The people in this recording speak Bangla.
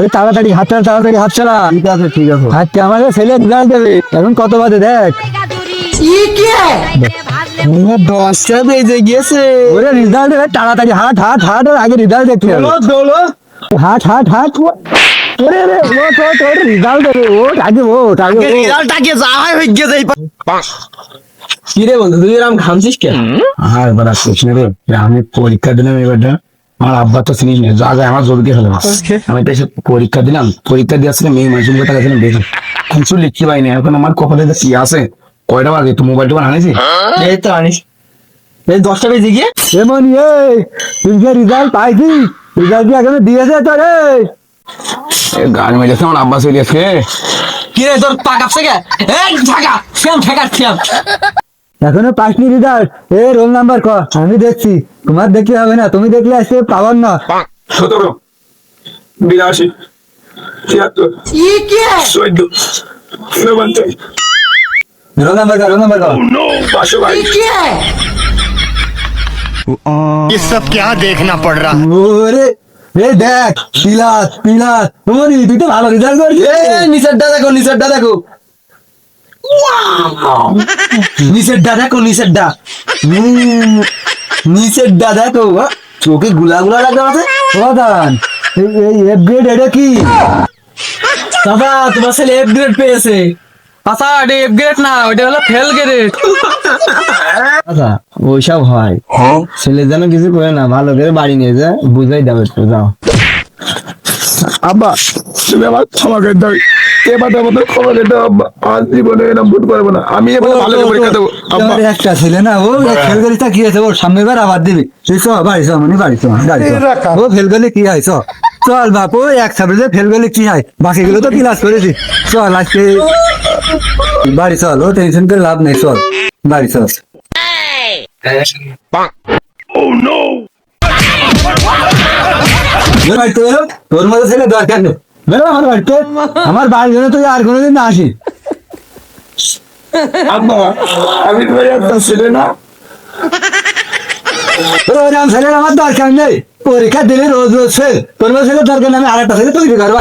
ওই তাড়াতাড়ি হাত চালা তাড়াতাড়ি হাত চালা। ঠিক আছে ঠিক আছে। হাতকে আমাদের ছেলে রেজাল্ট দেবে। এখন কত বাজে দেখ। দশটা বেজে গেছে ওরে রেজাল্ট তাড়াতাড়ি হাট হাট হাট আগে রেজাল্ট দেখতে হবে। হাট হাট হাট ওরে রে ও তো তোর রেজাল্ট দেবে। ও আগে ও আগে ও রেজাল্টটাকে যা হয় হয়ে গেছে এই কি রে বন্ধু তুই এরকম ঘামছিস কেন? আর রে আমি পরীক্ষা দিলাম এবারটা। আমার আব্বা তো চিনিস না যা যায় আমার জলদি হলো আমি তো এসে পরীক্ষা দিলাম পরীক্ষা দিয়ে আসলে মেয়ে মাসুম কথা গেছিলাম বেশি কিছু লিখতে পাইনি এখন আমার কপালে কি আছে কয়টা বাজে? তো মোবাইল টোবাইল আনিছি এই তো আনিস। এই দশটা বেজে গিয়ে? এমন এই তুই যে রেজাল্ট পাইছি রেজাল্ট কি এখনও দিয়েছে তো রে গান মেরেছে আমার আব্বা চলে আসছে কি রে তোর পা কাঁপছে কে? এই ঢাকা শ্যাম ঢাকা শ্যাম এখনো পাসনি রেজাল্ট এ রোল নাম্বার ক আমি দেখছি তোমার দেখতে হবে না তুমি দেখলে আজকে পাবার না সতেরো বিরাশি ছিয়াত্তর চোদ্দ ঊনপঞ্চাশ রোল নাম্বার কর রোল নাম্বার কর পাঁচশো বাইশ ये सब क्या देखना पड़ रहा है ওরে এ দেখ পিলাস পিলাস ওরে তুই তো ভালো রেজাল্ট করছিস এই নিচেরটা দেখো নিচেরটা দেখো নিচেরটা দেখো নিচেরটা উম, নিচেরটা দেখো চোখে গুলা গুলা লাগবে আছে। প্রধান এই এটা কি? দাদা তোমার ছেলে পেয়েছে। আচ্ছা এটা না ওটা হলো ফেল গ্রেড আচ্ছা ওইসব হয়। ছেলে যেন কিছু করে না ভালো করে বাড়ি নিয়ে যা বুঝাই দাও একটু যাও। আব্বা তুমি আমার ক্ষমা করে দাও। এবার মতো করে দাও আব্বা আর জীবনে এরকম ভুল করব না। আমি এবার ভালো করে পরীক্ষা দেবো। একটা ছেলে না ও ফেল গেলে তা কি আছে ওর সামনে বার আবার দিবি। তুই চ বাড়ি চ মানে বাড়ি চ বাড়ি ও ফেল গেলে কি হয় চ। চল বাপ ও এক সাবজেক্টে ফেল গেলে কি হয়? বাকি গুলো তো ক্লাস করেছি। চল আজকে বাড়ি চল ও টেনশন করে লাভ নেই চল। বাড়ি চল। বাড়িতে তোর মতো ছেলে দরকার নেই। বেরো আমার বাড়িতে। আমার বাড়ির জন্য তুই আর কোনোদিন না আসি। আব্বা আমি একটা ছেলে না। ওরকম ছেলের আমার দরকার নেই। পরীক্ষা দিলে রোজ রোজ ফেল তোর মতো ছেলে দরকার নেই আর একটা ছেলে তৈরি করব।